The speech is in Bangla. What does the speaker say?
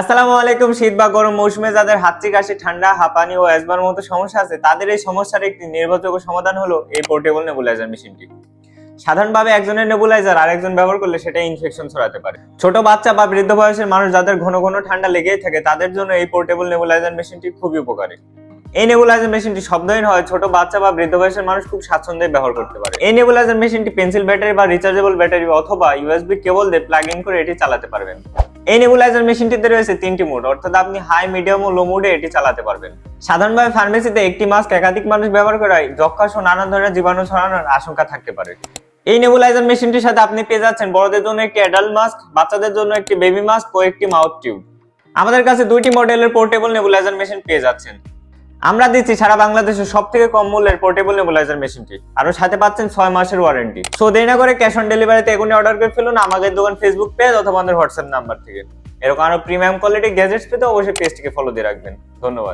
আসসালামু আলাইকুম, শীত বা গরম মৌসুমে যাদের হাঁচি কাশি, ঠান্ডা, হাঁপানি ও অ্যাজমার মতো সমস্যা আছে, তাদের এই সমস্যার একটি নির্ভরযোগ্য সমাধান হলো এই পোর্টেবল নেবুলাইজার মেশিনটি সাধারণভাবে একজনের নেবুলাইজার আরেকজন ব্যবহার করলে সেটা ইনফেকশন ছড়াতে পারে। ছোট বাচ্চা বা বৃদ্ধ বয়সের মানুষ যাদের ঘন ঘন ঠান্ডা লেগেই থাকে, তাদের জন্য এই পোর্টেবল নেবুলাইজার মেশিনটি খুবই উপকারী। এই নেবুলাইজার মেশিনটি শব্দহীন হয় ছোট বাচ্চা বা বৃদ্ধ বয়সের মানুষ খুব স্বাচ্ছন্দ্যে ব্যবহার করতে পারে। এই নেবুলাইজার মেশিনটি পেন্সিল ব্যাটারি বা রিচার্জেবল ব্যাটারি অথবা ইউএসবি কেবল দিয়ে প্লাগ ইন করে এটি চালাতে পারবেন। এই নেবুলাইজার মেশিনটিতে রয়েছে তিনটি মোড অর্থাৎ আপনি হাই মিডিয়াম ও লো মোডে এটি চালাতে পারবেন। সাধারণভাবে ফার্মেসিতে একটি মাস্ক একাধিক মানুষ ব্যবহার করায় যক্ষা সহ নানা ধরনের জীবাণু ছড়ানোর আশঙ্কা থাকতে পারে। এই নেবুলাইজার মেশিনটির সাথে আপনি পেয়ে যাচ্ছেন বড়দের জন্য একটি অ্যাডাল্ট মাস্ক বাচ্চাদের জন্য একটি বেবি মাস্ক ও একটি মাউথ টিউব আমাদের কাছে দুইটি মডেলের পোর্টেবল নেবুলাইজার মেশিন পেয়ে যাচ্ছেন। আমরা দিচ্ছি সারা বাংলাদেশের সব থেকে কম মূল্যের পোর্টেবল নেবুলাইজার মেশিনটি আরও সাথে পাচ্ছেন ছয় মাসের ওয়ারেন্টি সো দেরি না করে ক্যাশ অন ডেলিভারিতে এখনই অর্ডার করে ফেলুন আমাদের দোকান ফেসবুক পেজ অথবা আমাদের হোয়াটসঅ্যাপ নাম্বার থেকে। এরকম আরও প্রিমিয়াম কোয়ালিটি গ্যাজেটস পেতে অবশ্যই পেজটিকে ফলো দিয়ে রাখবেন। ধন্যবাদ।